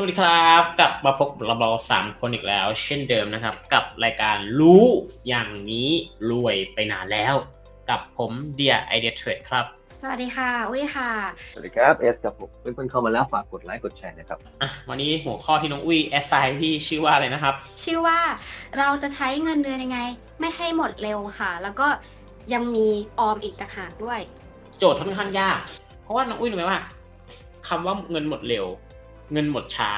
สวัสดีครับกลับมาพบกับเราเราสามคนอีกแล้ว เช่นเดิมนะครับ กับรายการรู้อย่างนี้รวยไปนานแล้ว กับผมเดียไอเดียเทรดครับ สวัสดีค่ะอุ้ยค่ะ สวัสดีครับเอสครับผมเพื่อนๆเข้ามาแล้วฝากกดไลค์กดแชร์นะครับอะวันนี้หัวข้อที่น้องอุ้ยแอสไซน์พี่ชื่อว่าอะไรนะครับ ชื่อว่าเราจะใช้เงินเดือนยังไง ไม่ให้หมดเร็วค่ะ แล้วก็ยังมีออมอีกต่างหากด้วย โจทย์ค่อนข้างยาก เพราะว่าน้องอุ้ยรู้ไหมว่าคำว่าเงินหมดเร็ว เงินหมดช้า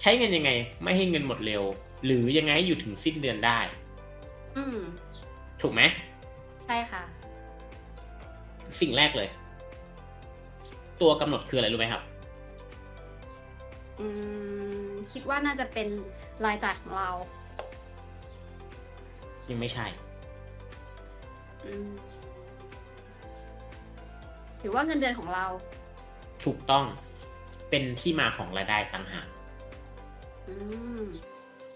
ใช้เงินยังไง ไม่ให้เงินหมดเร็ว หรือยังไงให้อยู่ถึงสิ้นเดือนได้ อืม ถูกไหมใช่ค่ะ สิ่งแรกเลย ตัวกำหนดคืออะไรรู้ไหมครับ อืม คิดว่าน่าจะเป็นรายจ่ายของเรา ยังไม่ใช่ อืมหรือว่าเงินเดือนของเรา ถูกต้อง เป็นที่มาของรายได้ต่างหากอืม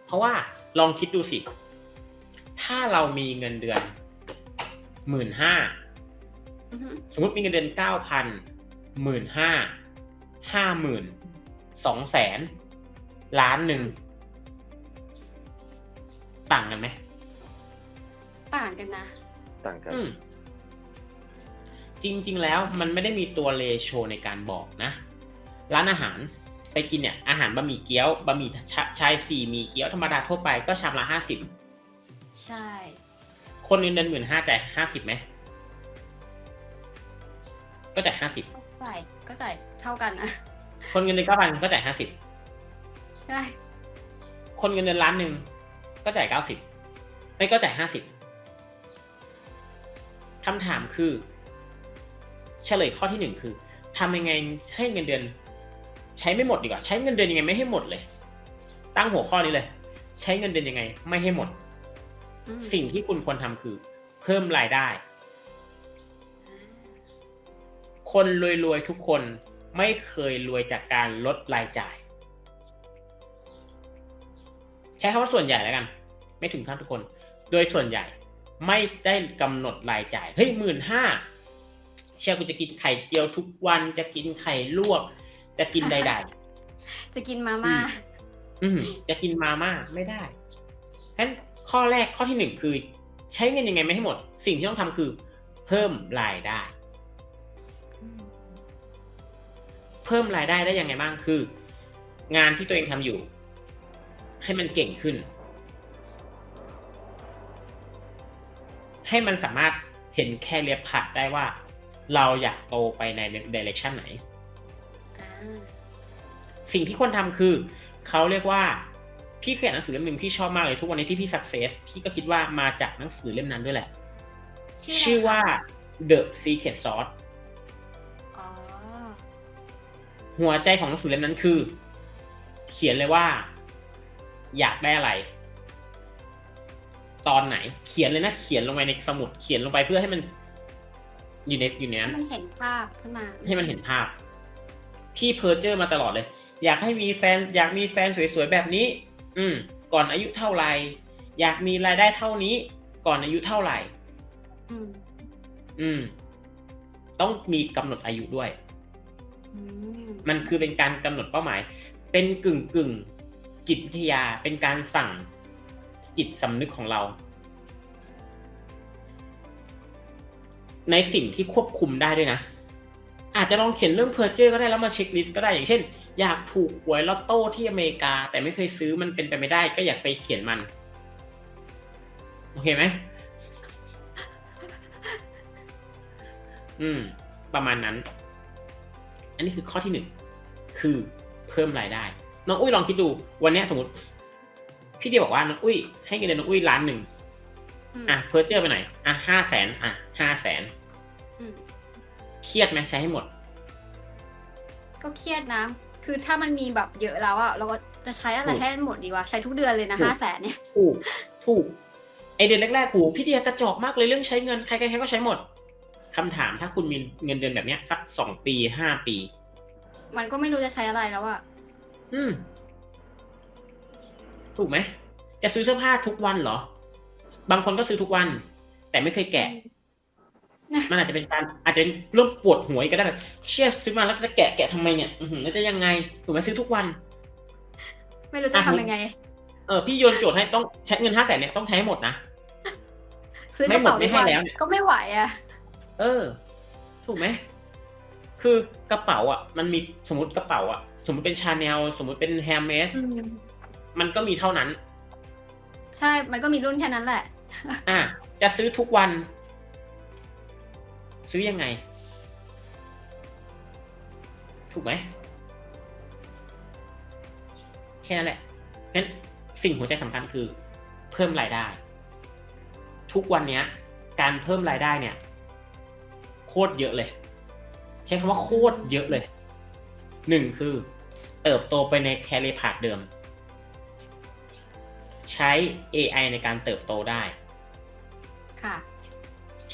เพราะว่าลองคิดดูสิ ถ้าเรามีเงินเดือนหมื่นห้าอือฮึสมมติมีเงินเดือนเก้าพันหมื่นห้าห้าหมื่นสองแสนล้านหนึ่ง ต่างกันไหม ต่างกันนะ ต่างกันอืมจริง ๆ แล้วมันไม่ได้มีตัวเลโชในการบอกนะ ร้านอาหารไปกินเนี่ยอาหารบะหมี่เกี๊ยวบะหมี่ชาชายสี่หมี่เกี๊ยวธรรมดาทั่วไปก็ชามละห้าสิบใช่ คนเงินเดือนหมื่นห้าจ่ายห้าสิบไหมก็จ่ายห้าสิบจ่ายก็จ่ายเท่ากันนะคนเงินเดือนเก้าพันก็จ่ายห้าสิบได้คนเงินเดือนล้านหนึ่งก็จ่ายเก้าสิบไม่ก็จ่ายห้าสิบคำถามคือ เฉลยข้อที่หนึ่งคือทำยังไงให้เงินเดือน ใช้ไม่หมดดีกว่า ใช้เงินเดือนยังไงไม่ให้หมดเลย ตั้งหัวข้อนี้เลย ใช้เงินเดือนยังไง ไม่ให้หมดอืมสิ่งที่คุณควรทำคือ เพิ่มรายได้ คนรวยๆทุกคนไม่เคยรวยจากการลดรายจ่าย ใช้คำว่าส่วนใหญ่แล้วกัน ไม่ถึงขั้นทุกคน โดยส่วนใหญ่ไม่ได้กำหนดรายจ่ายเฮ้ยหมื่นห้าเชื่อกูจะกินไข่เจียวทุกวันจะกินไข่ลวก จะกินใดจะกินมาม่า ๆอืมจะกินมาม่าไม่ได้ฉะนั้นข้อแรกข้อที่หนึ่งคือ ใช้เงินยังไงไม่ให้หมด สิ่งที่ต้องทำคือ เพิ่มรายได้ เพิ่มรายได้ได้ยังไงบ้างคือ งานที่ตัวเองทำอยู่ ให้มันเก่งขึ้น ให้มันสามารถเห็นแค่เรียบผัดได้ว่า เราอยากโตไปในเดเรคชันไหนอ่า สิ่งที่คนทำคือ เขาเรียกว่า พี่เคยอ่านหนังสือเล่มหนึ่งพี่ชอบมากเลย ทุกวันนี้ที่พี่ success พี่ก็คิดว่ามาจากหนังสือเล่มนั้นด้วยแหละ ชื่อว่า The Secret Sauce อ๋อหัวใจของหนังสือเล่มนั้นคือ เขียนเลยว่า อยากได้อะไร ตอนไหน เขียนเลยนะเขียนลงไปในสมุดเขียนลงไปเพื่อให้มันอยู่ในอยู่ในให้นั้นมันเห็นภาพขึ้นมา ให้มันเห็นภาพ พี่เพอร์เจอร์มาตลอดเลย อยากให้มีแฟน อยากมีแฟนสวยๆแบบนี้ อืม ก่อนอายุเท่าไหร่ อยากมีรายได้เท่านี้ ก่อนอายุเท่าไหร่ อืม อืม ต้องมีกำหนดอายุด้วยอืมมันคือเป็นการกำหนดเป้าหมาย เป็นกึ่งกึ่งๆจิตวิทยา เป็นการสั่งจิตสำนึกของเรา ในสิ่งที่ควบคุมได้ด้วยนะ อาจจะลองเขียนเรื่องเพอร์เจอร์ก็ได้แล้วมาเช็คลิสต์ก็ได้อย่างเช่น อยากถูกหวยลอตโต้ที่อเมริกา แต่ไม่เคยซื้อมันเป็นไปไม่ได้ก็อยากไปเขียนมัน โอเคไหมอืม ประมาณนั้น อันนี้คือข้อที่หนึ่งคือเพิ่มรายได้ น้องอุ้ยลองคิดดู วันเนี้ยสมมติ พี่เดียบอกว่าน้องอุ้ย ให้เงินเดือนน้องอุ้ยล้านหนึ่งมอะเพอร์เจอร์ไปไหนอยอะห้าแสนอะห้าแสนอืม เครียดไหมใช้ให้หมด ก็เครียดนะ คือถ้ามันมีแบบเยอะแล้วอะเราก็จะใช้อะไรถูกให้หมดดีวะ ใช้ทุกเดือนเลยนะถูก ห้าแสนเนี่ย ถูกถูกไอเดือนแรกๆหูพี่เดียกระจอกมากเลยเรื่องใช้เงินใครๆก็ใช้หมดคำถามถ้าคุณมีเงินเดือนแบบเนี้ย สักสองปีห้าปี มันก็ไม่รู้จะใช้อะไรแล้วอะอืม ถูกไหมจะซื้อเสื้อผ้าทุกวันเหรอ บางคนก็ซื้อทุกวัน แต่ไม่เคยแกะ มันอาจจะเป็นการอาจจะเริ่มปวดหัวอีกก็ได้แบบเชี่ยซื้อมาแล้วจะแกะแกะทำไมเนี่ยอือหือแล้วจะยังไงถูกไหมซื้อทุกวัน ไม่รู้จะอะทำยังไง เออพี่โยนโจทย์ให้ต้องใช้เงินห้าแสนเนี่ยต้องใช้ให้หมดนะซื้อกไม่ระหมดเป๋าไม่ทุกให้วันแล้วเนี่ยก็ไม่ไหวอะ เออ ถูกไหมคือกระเป๋าอะ มันมีสมมติกระเป๋าอะ สมมติเป็นชาแนลสมมติเป็นแฮมเมสอืมมันก็มีเท่านั้น ใช่มันก็มีรุ่นแค่นั้นแหละ อะจะซื้อทุกวัน ซื้อยังไง ถูกไหมแค่นั้นแหละงั้นสิ่งหัวใจสำคัญคือ เพิ่มรายได้ ทุกวันเนี้ยการเพิ่มรายได้เนี่ย โคตรเยอะเลย ใช้คำว่าโคตรเยอะเลยหนึ่งคือ เติบโตไปในแคริพาดเดิม ใช้ AI ในการเติบโตได้ ค่ะ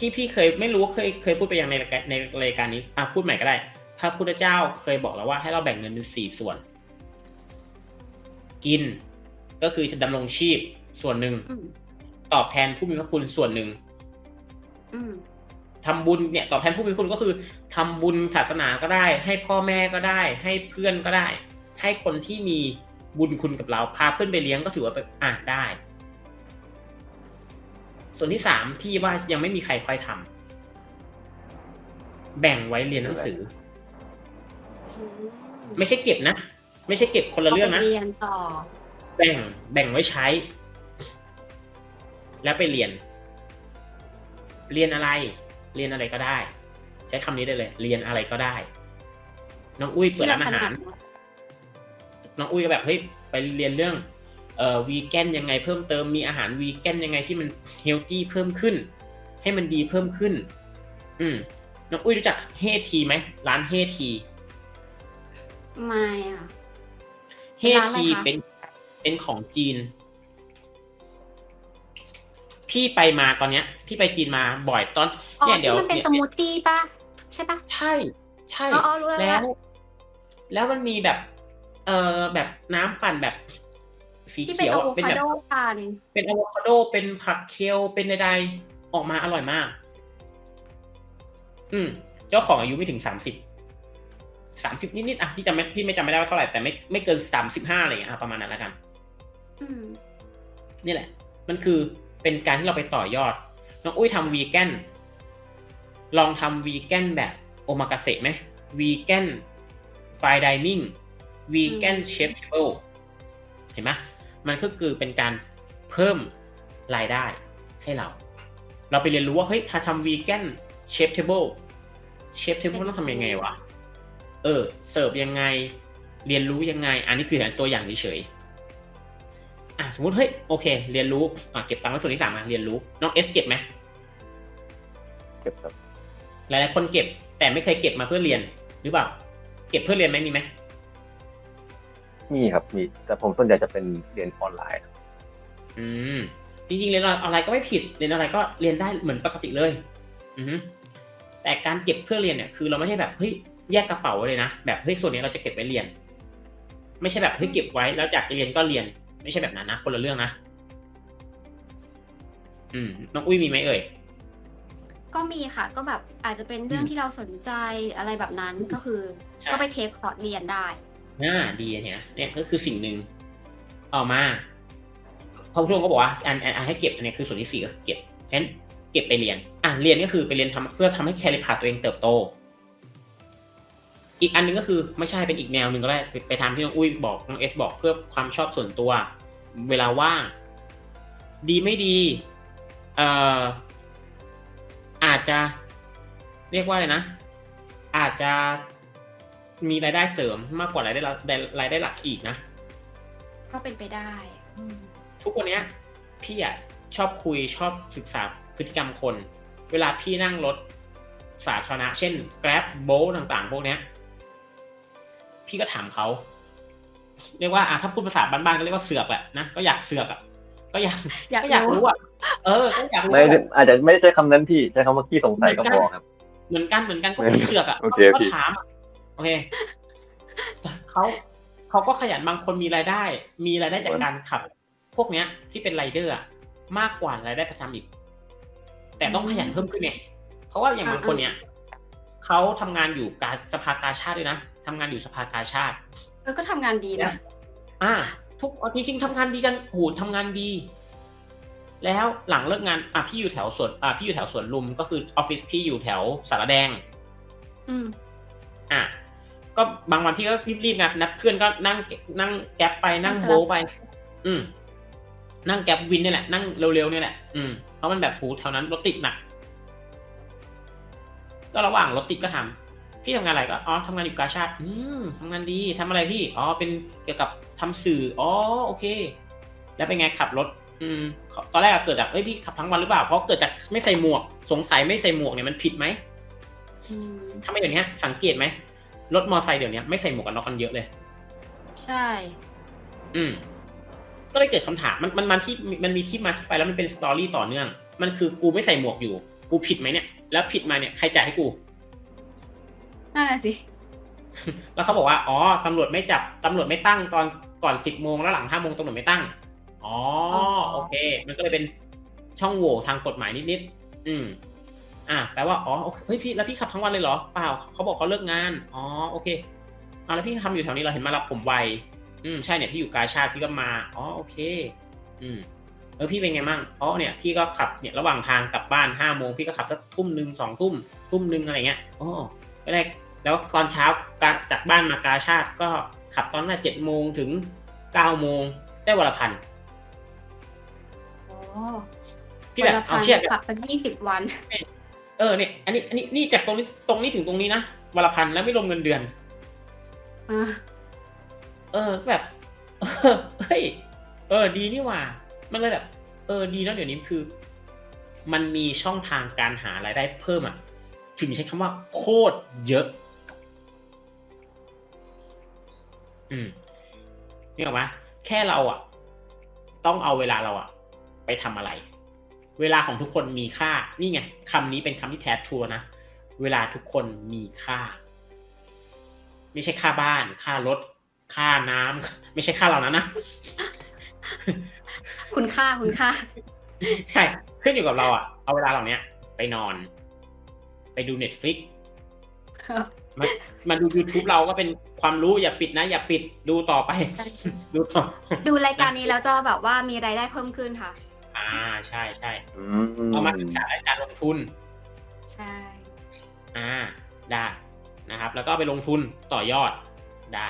ที่พี่เคยไม่รู้ว่าเคยเคยพูดไปยังในรายการในรายการนี้อะพูดใหม่ก็ได้ พระพุทธเจ้าเคยบอกแล้วว่าให้เราแบ่งเงินเป็นสี่ส่วน กิน ก็คือจะดำรงชีพส่วนหนึ่งอืมตอบแทนผู้มีพระคุณส่วนหนึ่งอืมทำบุญเนี่ยตอบแทนผู้มีพระคุณก็คือทำบุญศาสนาก็ได้ ให้พ่อแม่ก็ได้ ให้เพื่อนก็ได้ ให้คนที่มีบุญคุณกับเราพาเพื่อนไปเลี้ยงก็ถือว่าเป็นอะได้ ส่วนที่สามพี่ว่ายังไม่มีใครค่อยทำแบ่งไว้เรียนหนังสือ ไม่ใช่เก็บนะ ไม่ใช่เก็บคนละเรื่องนะาไปเรียนต่อ แบ่งแบ่งไว้ใช้ แล้วไปเรียน เรียนอะไร เรียนอะไรก็ได้ ใช้คำนี้ได้เลย เรียนอะไรก็ได้ น้องอุ้ยเปิที่ดเราร้านอาถหานัรดน้องอุ้ยก็แบบเฮ้ยไปเรียนเรื่อง เอ่อวีแกนยังไงเพิ่มเติมมีอาหารวีแกนยังไงที่มันเฮลตี้เพิ่มขึ้น ให้มันดีเพิ่มขึ้น อืมน้องอุ้ยรู้จักเฮทีไหมร้านเฮทีไม่อะเฮร้านอะไรทีคะเป็นเป็นของจีน พี่ไปมาตอนเนี้ย พี่ไปจีนมาบ่อยตอนอ๋อเนี่ยเดี๋ที่ยวมันเป็นเนี่ยสมูทตี้ป่ะใช่ป่ะใช่ ใช่อ๋ออ๋อรู้แล้วแล้วรู้แล้วมันมีแบบ เอ่อแบบน้ำปั่นแบบ สีที่เป็นเขียวอะโวอะเป็นคาแบบ โดกันเป็นอะโวคาโด เป็นผักเคลเป็นใดๆ ออกมาอร่อยมาก อืม เจ้าของอายุไม่ถึงสามสิบ สามสิบนิดๆ อะ พี่จำไม่ พี่ไม่จำไม่ได้ว่าเท่าไหร่ แต่ไม่ไม่เกินสามสิบห้าอะไรอย่างเงี้ยอะประมาณนั้นแล้วกัน อืม นี่แหละ มันคือเป็นการที่เราไปต่อยอด น้องอุ้ยทำวีแกน ลองทำวีแกนแบบโอมากาเสะไหมวีแกนไฟดิเนิ่งวีแกนเชฟเทเบิลเห็นไหม มันก็คือเป็นการเพิ่มรายได้ให้เรา เราไปเรียนรู้ว่าเฮ้ยถ้าทำวีแกนเชฟเทเบิลเชฟเทเบิลต้องทำยังไงวะ เออ เสิร์ฟยังไง เรียนรู้ยังไง อันนี้คือตัวอย่างเฉยๆอะสมมติเฮ้ยโอเค เรียนรู้อะเก็บตังค์ไว้ส่วนที่สามมาเรียนรู้ น้องเอสเก็บไหมเก็บครับ หลายๆคนเก็บแต่ไม่เคยเก็บมาเพื่อเรียนหรือเปล่า เก็บเพื่อเรียนไหมมีไหม มีครับมีแต่ผมส่วนใหญ่จะเป็นเรียนออนไลน์ครับอืมจริงๆเรียนออนไลน์ก็ไม่ผิดเรียนออนไลน์ก็เรียนได้เหมือนปกติเลย อือฮึแต่การเก็บเพื่อเรียนเนี่ยคือเราไม่ใช่แบบเฮ้ยแยกกระเป๋าไว้เลยนะแบบเฮ้ยส่วนนี้เราจะเก็บไว้เรียน ไม่ใช่แบบเฮ้ยเก็บไว้แล้วจากเรียนก็เรียน ไม่ใช่แบบนั้นนะคนละเรื่องนะอืมน้องอุ้ยมีไหมเอ่ยก็มีค่ะ ก็แบบอาจจะเป็นเรื่องอืมที่เราสนใจอะไรแบบนั้นก็คือใช่ก็ไปเทคคอร์สเรียนได้ น่าดีอันเนี่ยเนี่ยก็คือสิ่งหนึ่งออกมาพระพุทธองก็บอกว่าอันอันให้เก็บอันนี้คือส่วนที่สี่ก็คือเก็บเพราะฉะนั้นเก็บไปเรียน อะเรียนก็คือไปเรียนทำเพื่อทำให้แคลิพาตัวเองเติบโต อีกอันหนึงก็คือไม่ใช่เป็นอีกแนวหนึ่งก็ได้ไปไปทำที่น้องอุ้ยบอกน้องเอสบอกเพื่อความชอบส่วนตัว เวลาว่างดีไม่ดีเอ่ออาจจะเรียกว่าอะไรนะ อาจจะ มีรายได้เสริมมากกว่ารายได้หลักรายได้หลักอีกนะ ก็เป็นไปได้อืมทุกวันเนี้ยพี่อะชอบคุยชอบศึกษาพฤติกรรมคน เวลาพี่นั่งรถสาธารณะ เช่น Grab b o l t ต่างๆ พวกเนี้ย พี่ก็ถามเขาเรียกว่าอะถ้าพูดภาษาบ้านๆก็เรียกว่าเสือกแหละนะก็อยากเสือกอะก็อยากอยากก็อยากรู้รู้อะเออก็อยากรู้ไม่ได้อาจจะไม่ได้ใช้คำนั้นพี่ใช้คำว่าขี้สงสัยก็พอครับ เหมือนกันเหมือนกันก็เออเสือกอะโอเคก็พี่ถามอะโอ เคเขาเขาก็ขยันบางคนมีรายได้ มีรายได้จากการขับ พวกเนี้ย ที่เป็นไรเดอร์อะมากกว่ารายได้ประจำอีก แต่ต้องขยันเพิ่มขึ้นไงเพราะว่าอย่างบางคนเนี้ยเขาทำงานอยู่กาสภากาชาติด้วยนะทำงานอยู่สภากาชาติเออก็ทำงานดีนะอ่า ทุกจริงๆทำงานดีกันโหทำงานดี แล้วหลังเลิกงานอะพี่อยู่แถวสวนอะพี่อยู่แถวสวนลุมก็คือออฟฟิศพี่อยู่แถวสารแดง อืมอะ ก็บางวันพี่ก็รีบๆงานนัดเพื่อนก็นั่งนั่งแก๊ปไปนั่งนั่งโบะไป อืม นั่งแก๊ปวินเนี่ยแหละนั่งเร็วๆเนี่ยแหละอืมเพราะมันแบบหูแถวนั้นรถติดหนัก ก็ระหว่างรถติดก็ทำพี่ทำงานอะไรก็อ๋อทำงานอยู่กาชาติ อืมทำงานดีทำอะไรพี่อ๋อเป็นเกี่ยวกับทำสื่ออ๋อโอเค แล้วเป็นไงขับรถ อืมตอนแรกอะเกิดจากเอ้ยพี่ขับทั้งวันหรือเปล่าเพราะเกิดจากไม่ใส่หมวก สงสัยไม่ใส่หมวกเนี่ยมันผิดไหมอืมถ้าไม่เดี๋ยวนี้สังเกตไหม รถมอไซค์เดี๋ยวนี้ไม่ใส่หมวกกันน็อกกันเยอะเลย ใช่ อืม ก็เลยเกิดคำถามมันมันมันที่มันมีที่มาที่ไปแล้วมันเป็นสตอรี่ต่อเนื่อง มันคือกูไม่ใส่หมวกอยู่ กูผิดไหมเนี่ย แล้วผิดมาเนี่ยใครจ่ายให้กู นั่นแหละสิ แล้วเขาบอกว่า อ๋อ ตำรวจไม่จับ ตำรวจไม่ตั้งตอนก่อนสิบโมงแล้วหลังห้าโมงตำรวจไม่ตั้ง อ๋ออ๋อโอเค มันก็เลยเป็นช่องโหว่ทางกฎหมายนิดๆ อืม อะแปลว่าอ๋อโอเคเฮ้ยพี่แล้วพี่ขับทั้งวันเลยเหรอเปล่าเขาบอกเขาเลิกงานอ๋อโอเคอะแล้วพี่ทำอยู่แถวนี้เราเห็นมารับผมไวอืมใช่เนี่ยพี่อยู่กาชาติพี่ก็มาอ๋อโอเค อืมเออพี่เป็นไงมั่งอ๋อเนี่ยพี่ก็ขับเนี่ยระหว่างทางกลับบ้านห้าโมงพี่ก็ขับสักทุ่มหนึ่งสองทุ่มทุ่มหนึ่งอะไรเงี้ยอ๋อก็ได้แล้วตอนเช้าการจากบ้านมากาชาติก็ขับตอนน่าเจ็ดโมงถึงเก้าโมงได้วันละพันโอ้พี่แบบวันละเอาพันเทียบกัขันบตั้งยี่สิบวัน เออเนี่ยอันนี้อันนี้นี่จากตรงนี้ตรงนี้ถึงตรงนี้นะวันละพันแล้วไม่รวมเงินเดือน อ่าเออแบบ เออเฮ้ยเออ ดีนี่หว่า มันเลยแบบ เออดีแล้วเดี๋ยวนี้คือ มันมีช่องทางการหารายได้เพิ่มอะ ถึงใช้คำว่าโคตรเยอะ อืมนี่หรอกไหมแค่เราอะ ต้องเอาเวลาเราอะ ไปทำอะไร เวลาของทุกคนมีค่า นี่ไงคำนี้เป็นคำที่แท้ทรูนะ เวลาทุกคนมีค่า ไม่ใช่ค่าบ้าน ค่ารถ ค่าน้ำ ไม่ใช่ค่าเรานะนะ คุณค่าคุณค่า ใช่ ขึ้นอยู่กับเราอะเอาเวลาเหล่านี้ไปนอน ไปดู Netflix มามาดู YouTube เราก็เป็นความรู้อย่าปิดนะ อย่าปิดดูต่อไปใช่ดูต่อ ดูรายการนี้แล้วจะแบบว่ามีรายได้เพิ่มขึ้นค่ะ อ่าใช่ใช่อืเอามาศึกษาการลงทุน ใช่ อ่าได้นะครับ แล้วก็ไปลงทุนต่อยอดได้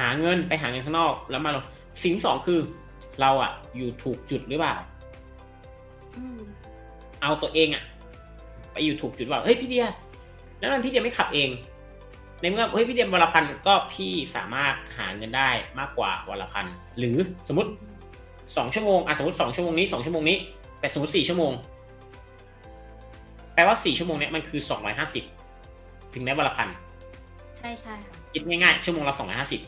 หาเงินไปหาเงินข้างนอกแล้วมาลงสิ่งที่สองคือ เราอะอยู่ถูกจุดหรือเปล่าอืมเอาตัวเองอะไปอยู่ถูกจุดว่าเฮ้ยพี่เดียแล้วนั้นพี่เดียไม่ขับเอง ในเมื่อเฮ้ยพี่เดียวันละพันก็พี่สามารถหาเงินได้มากกว่าวันละพันหรือสมมติ สองชั่วโมงอะสมมติสองชั่วโมงนี้สองชั่วโมงนี้แต่สมมติสี่ชั่วโมง แปลว่าสี่ชั่วโมงเนี้ยมันคือสองร้อยห้าสิบถึงได้วันละพันใช่ใช่ค่ะคิดง่ายๆชั่วโมงละสองร้อยห้าสิบ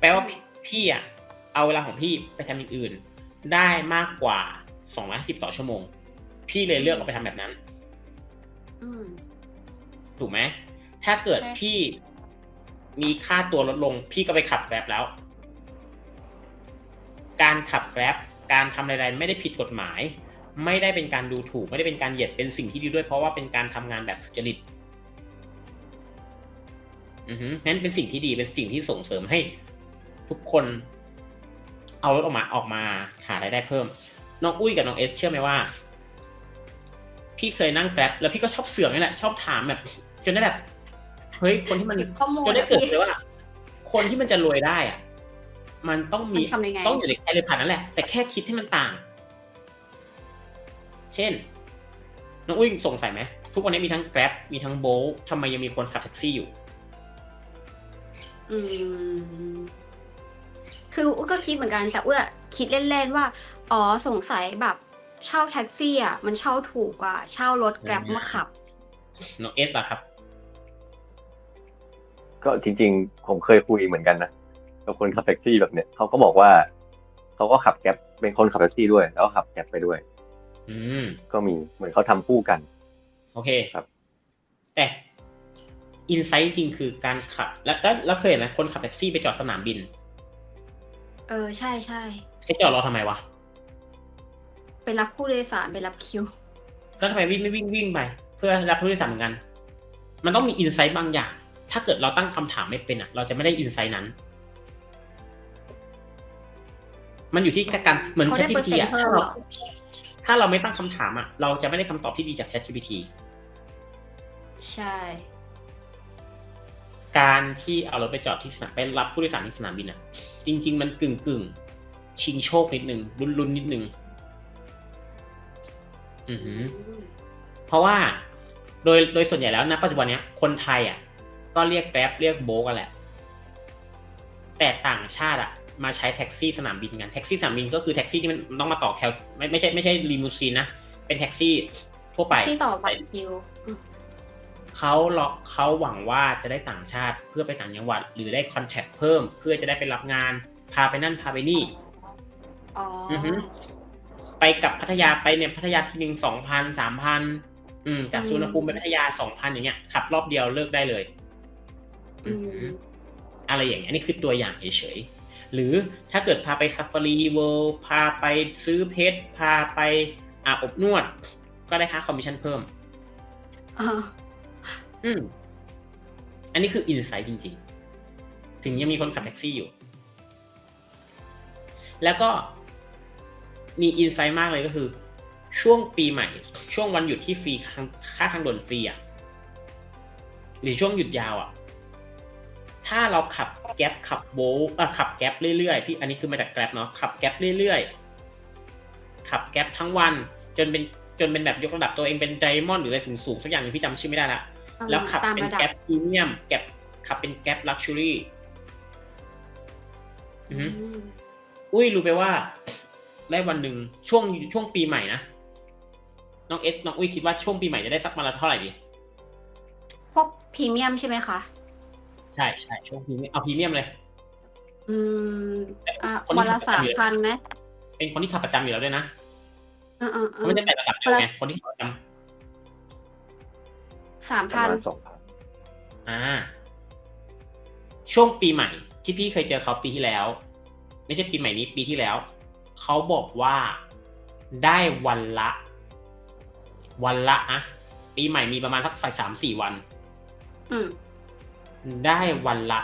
แปลว่าพี่พี่อะเอาเวลาของพี่ไปทำอย่างอื่น ได้มากกว่าสองร้อยห้าสิบต่อชั่วโมง พี่เลยเลือกเอาไปทำแบบนั้น อืมถูกไหมถ้าเกิดใช่พี่มีค่าตัวลดลง พี่ก็ไปขับแกร็บแล้ว การขับแกร็บการทำอะไรๆไม่ได้ผิดกฎหมาย ไม่ได้เป็นการดูถูก ไม่ได้เป็นการเหยียดเป็นสิ่งที่ดีด้วย เพราะว่าเป็นการทำงานแบบสุจริตอือฮึนั้นเป็นสิ่งที่ดีเป็นสิ่งที่ส่งเสริมให้ ทุกคนเอารถออกมาออกมาหารายได้เพิ่ม น้องอุ้ยกับน้องเอสเชื่อไหมว่า พี่เคยนั่งแกร็บแล้วพี่ก็ชอบเสือกนี่แหละชอบถามแบบ จนได้แบบ เฮ้ยคนที่มันเก็บข้อมูลจนได้นะเกิดพี่ เลยว่า คนที่มันจะรวยได้อะ มันต้องมีมันทำยังไง ต้องอยู่ในแคลิผ่านนั่นแหละ แต่แค่คิดให้มันต่าง เช่น น้องอุ้ยสงสัยไหม ทุกวันนี้มีทั้งแกร็บมีทั้งโบลทำไมยังมีคนขับแท็กซี่อยู่ อืม คืออุ้ยก็คิดเหมือนกัน แต่อุ้ยอะคิดเล่นๆว่า อ๋อสงสัยแบบเช่าแท็กซี่อะ มันเช่าถูกกว่า เช่ารถแกร็บมาขับ น้องเอสอะครับ ก็จริง ๆ ผมเคยคุยเหมือนกันนะ กับคนขับแท็กซี่แบบเนี้ยเขาก็บอกว่าเขาก็ขับแก๊ปเป็นคนขับแท็กซี่ด้วย แล้วก็ขับแก๊ปไปด้วย อืมก็มีเหมือนเขาทำคู่กัน โอเคครับ แต่อินไซต์จริงคือการขับแล้วแล้วแล้วเคยเห็นไหมคนขับแท็กซี่ไปจอดสนามบิน เออใช่ใช่ไปจอดรอทำไมวะไปรับผู้โดยสารไปรับคิวแล้วทำไมวิ่งไม่วิ่งวิ่งไป เพื่อรับผู้โดยสารเหมือนกัน มันต้องมีอินไซต์บางอย่าง ถ้าเกิดเราตั้งคำถามไม่เป็นอะ เราจะไม่ได้อินไซต์นั้น มันอยู่ที่การเหมือนเขาได้ ChatGPT อะเปอร์เซ็นต์เพิ่ถ้ามเหรเราอถ้าเราไม่ตั้งคำถามอะเราจะไม่ได้คำตอบที่ดีจาก ChatGPT ใช่ การที่เอารถไปจอดที่สนามไปรับผู้โดยสารที่สนามบินอะจริง ๆ มันกึ่งกึ่งๆชิงโชคนิดนึงลุ้นลุ้นๆนิดนึงอือหือ เพราะว่าโดยโดยส่วนใหญ่แล้วนะปัจจุบันเนี้ยคนไทยอะ ก็เรียกแกร็บเรียกโบกันแหละ แต่ต่างชาติอะ มาใช้แท็กซี่สนามบินกันแท็กซี่สนามบินก็คือแท็กซี่ที่มันต้องมาต่อแคลไม่ไม่ใช่ไม่ใช่ลีมูซีนนะ เป็นแท็กซี่ทั่วไปที่ต่อบัตรคิวอืมเขาหรอกเขาหวังว่าจะได้ต่างชาติเพื่อไปต่างจังหวัด หรือได้คอนแทคเพิ่ม เพื่อจะได้ไปรับงานพาไปนั่นพาไปนี่อ๋อออือฮึไปกับพัทยาไปเนี่ยพัทยาทีหนึ่งสองพันสามพันอืม จากสุวรรณภูมิไปพัทยาสองพันอย่างเงี้ยขับรอบเดียวเลิกได้เลย อืมอะไรอย่างเงี้ยอันนี่คือตัวอย่างเฉยๆ หรือถ้าเกิดพาไปซัฟฟารีเวิลด์พาไปซื้อเพชรพาไปอาบอบนวด ก็ได้ค่าคอมมิชชั่นเพิ่มอ่าอืมอันนี้คืออินไซต์จริง ๆ ถึงยังมีคนขับแท็กซี่อยู่ แล้วก็มีอินไซต์มากเลยก็คือ ช่วงปีใหม่ ช่วงวันหยุดที่ฟรีค่าค่าทางด่วนฟรีอะหรือช่วงหยุดยาวอะ ถ้าเราขับแก๊ปขับโบลต์อะขับแก๊ปเรื่อยๆพี่อันนี้คือมาจากแก๊ปเนาะขับแก๊ปเรื่อยๆขับแก๊ปทั้งวัน จนเป็นจนเป็นแบบยกระดับตัวเองเป็นไดมอนด์หรืออะไรสูงๆสักอย่างหนึงพี่จำชื่อไม่ได้ละแล้วขับตามเป็นระดับแก๊ปพรีเมียมแก๊ปขับเป็นแก๊ปลักชัวรี่อือฮึอืมอุ้ยรู้ไปว่าได้วันหนึ่งช่วงช่วงปีใหม่นะน้องเอสน้องอุ้ยคิดว่าช่วงปีใหม่จะได้สักมาละเท่าไหร่ดีพวกพรีเมียมใช่ไหมคะใช่ใช่ช่วงพรีเมียมเอาพรีเมียมเลย อืมอะคนที่วันละขับสามอยู่พันไหมเป็นคนที่ขับประจำอยู่แล้วด้วยนะอ่าอ่าเพราะมันจะแต่ระดับเดียวไงคนที่ขับประจสามประพันมาณสองพันำอ่า ช่วงปีใหม่ ที่พี่เคยเจอเขาปีที่แล้ว ไม่ใช่ปีใหม่นี้ปีที่แล้ว เขาบอกว่าได้วันละ วันละอะปีใหม่มีประมาณสักสามสี่วัน อืม ได้วันละ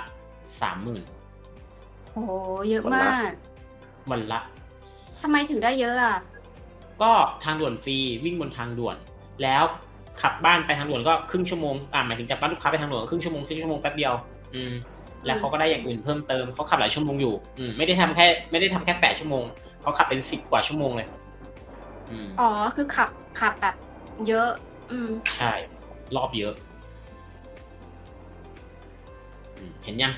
สามหมื่นโอ้โหเยอะมากวันละ ทำไมถึงได้เยอะอะ ก็ทางด่วนฟรีวิ่งบนทางด่วน แล้วขับบ้านไปทางด่วนก็ครึ่งชั่วโมงอ่าหมายถึงจากบ้านลูกค้าไปทางด่วนก็ครึ่งชั่วโมงครึ่งชั่วโมงแป๊บเดียว อืม แล้วเขาก็ได้อย่างอื่นเพิ่มเติมเขาขับหลายชั่วโมงอยู่ อืมไม่ได้ทำแค่ไม่ได้ทำแค่แปดชั่วโมงเขาขับเป็นสิบกว่าชั่วโมงเลย อืมอ๋อคือขับขับแบบเยอะ อืมใช่รอบเยอะอืม เห็นยัง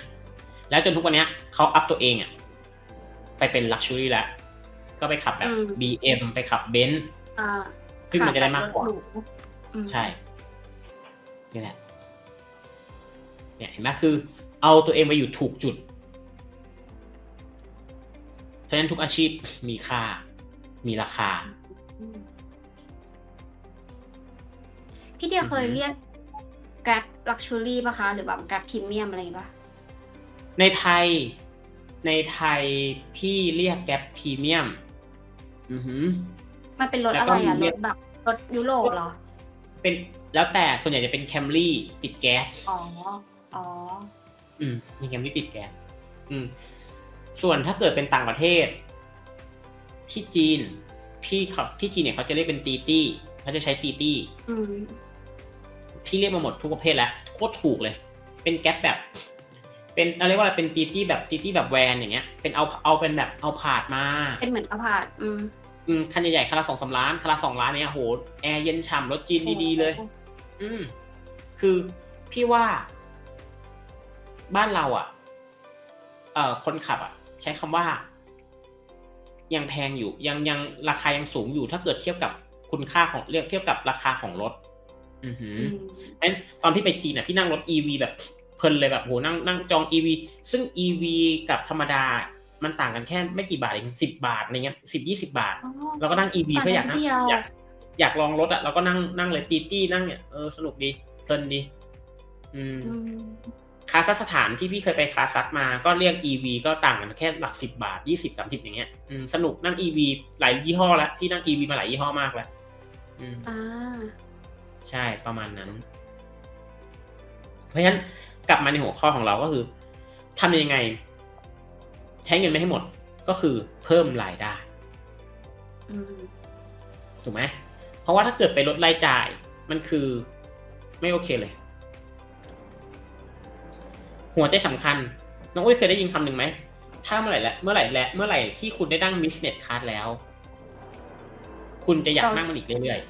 แล้วจนทุกวันเนี้ยเขาอัพตัวเองอะไปเป็นลักชัวรี่แล้ว ก็ไปขับแบบอืม BM ไปขับเบนซ์อ่าซึ่งมันจะได้มากกว่าขับแบบรถหรูอืมใช่ นี่แหละ เนี่ยเห็นไหมคือ เอาตัวเองไปอยู่ถูกจุด เพราะฉะนั้นทุกอาชีพมีค่า มีราคาอืมพี่เดียเคยอือฮึ เรียก Grab Luxury ป่ะคะ หรือแบบ Grab Premium อะไรอย่างงี้ป่ะ ในไทย ในไทยพี่เรียกแก๊ปพรีเมียม อือหือ มันเป็นรถแล้วอะก็ไรอะมีรเรียถกแบบรถยุโรปเหรอ เป็นแล้วแต่ส่วนใหญ่จะเป็นแคมรี่ติดแก๊ส อ๋อ อ๋อ อืมมีแคมรี่ติดแก๊สอืม ส่วนถ้าเกิดเป็นต่างประเทศ ที่จีน พี่เขาที่จีนเนี่ยเขาจะเรียกเป็นตีตี้เขาจะใช้ตีตี้ อืม พี่เรียกมาหมดทุกประเภทแล้วโคตรถูกเลย เป็นแก๊ปแบบ เป็นอะไรยกว่าอะไรเป็นตีตี้แบบตีตี้แบบแวนอย่างเงี้ย เป็นเอาเอาเป็นแบบเอาผาดมา เป็นเหมือนอพาร์ตอืมอืมคันใหญ่ๆคันละสองสามล้านคันละสองล้านเนี่ยโหแอร์เย็นฉ่ำรถจีนดีๆเลย อืม คือพี่ว่า บ้านเราอะ เอ่อคนขับ อะ ใช้คำว่า ยังแพงอยู่ ยังยังราคายังสูงอยู่ ถ้าเกิดเทียบกับคุณค่าของเรียกเทียบกับราคาของรถ อือหืออืมเพราะฉะนั้นตอนที่ไปจีนอะพี่นั่งรถ EV แบบเพลินเลยแบบโหนั่งนั่งจอง EV ซึ่ง EV กับธรรมดามันต่างกันแค่ไม่กี่บาทเองสิบบาทอะไรเงี้ยสิบยี่สิบาทอ๋อเราก็นั่ง EV ต่างเพื่ออยากกันนั่งเดียวอยากอยากลองรถอะเราก็นั่งนั่งเลยตีตี้นั่งเนี่ยเออสนุกดีเพลินดี อืมอืมคลาสซัสสถานที่พี่เคยไปคลาสซัสมาก็เรียก EV ก็ต่างกันแค่หลักสิบาทยี่สิบสามสิบอย่างเงี้ยอืมสนุกนั่ง EV หลายยี่ห้อแล้วพี่นั่ง EV มาหลายยี่ห้อมากแล้วอืมอ่า ใช่ประมาณนั้น เพราะฉะนั้นกลับมาในหัวข้อของเราก็คือทำยังไง ใช้เงินไม่ให้หมดก็คือเพิ่มรายได้อืมถูกไหมเพราะว่าถ้าเกิดไปลดรายจ่าย มันคือไม่โอเคเลย หัวใจสำคัญ น้องอุ้ยเคยได้ยินคำหนึ่งไหม ถ้าเมื่อไหร่และ เมื่อไหร่และ เมื่อไหร่ที่คุณได้นั่ง business class แล้ว คุณจะอยากนั่งมันอีกเรื่อย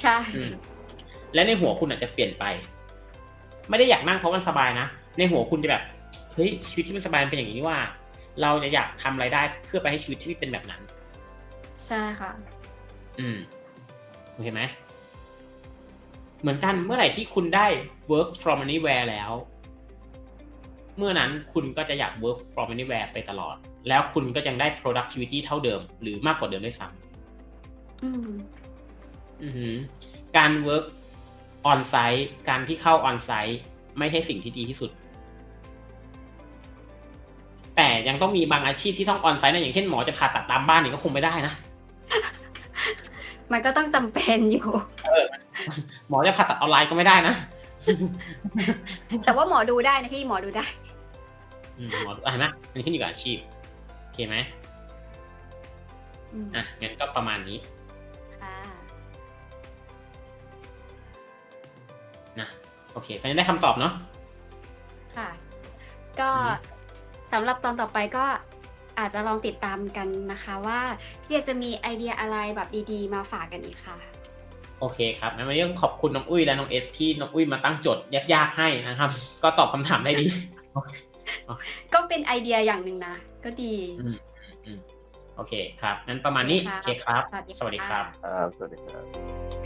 ใช่ๆอืมและในหัวคุณอาจจะเปลี่ยนไป ไม่ได้อยากนั่งเพราะมันสบายนะ ในหัวคุณจะแบบ เฮ้ยชีวิตที่มันสบายมันเป็นอย่างนี้นี่ว่า เราจะอยากทำรายได้เพื่อไปให้ชีวิตที่เป็นแบบนั้น ใช่ค่ะ อืมโอเคไหม เหมือนกันเมื่อไหร่ที่คุณได้ work from anywhere แล้ว เมื่อนั้นคุณก็จะอยาก work from anywhere ไปตลอด แล้วคุณก็ยังได้ productivity เท่าเดิม หรือมากกว่าเดิมด้วยซ้อืมำอือหือการ work on site การที่เข้า on site ไม่ใช่สิ่งที่ดีที่สุด แต่ยังต้องมีบางอาชีพที่ต้อง on site นะอย่างเช่นหมอจะผ่าตัดตามบ้านนี่ก็คงไม่ได้นะมันก็ต้องจำเป็นอยู่หมอจะผ่าตัดออนไลน์ก็ไม่ได้นะ แต่ว่าหมอดูได้นะพี่หมอดูได้อืมหมออะเห็นไหมมันขึ้นอยู่กับอาชีพ โอเคไหมอืมอะงั้นก็ประมาณนี้ นะโอเคตอนนี้ได้คำตอบเนาะ ค่ะ ก็อือฮึสำหรับตอนต่อไปก็อาจจะลองติดตามกันนะคะว่าพี่เดียจะมีไอเดียอะไรแบบดีๆ มาฝากกันอีกค่ะ โอเคครับงั้นวันนี้ต้องขอบคุณน้องอุ้ยและน้องเอสที่น้องอุ้ยมาตั้งโจทย์ยากๆให้นะครับ ก็ตอบคำถามได้ดี ก็เป็นไอเดียอย่างหนึ่งนะ ก็ดีอืมอืมโอเคครับงั้นประมาณนี้โอโอเคเคค่ะครับสวัสดีสวัสดีครับค่ะครับ สวัสดีครับ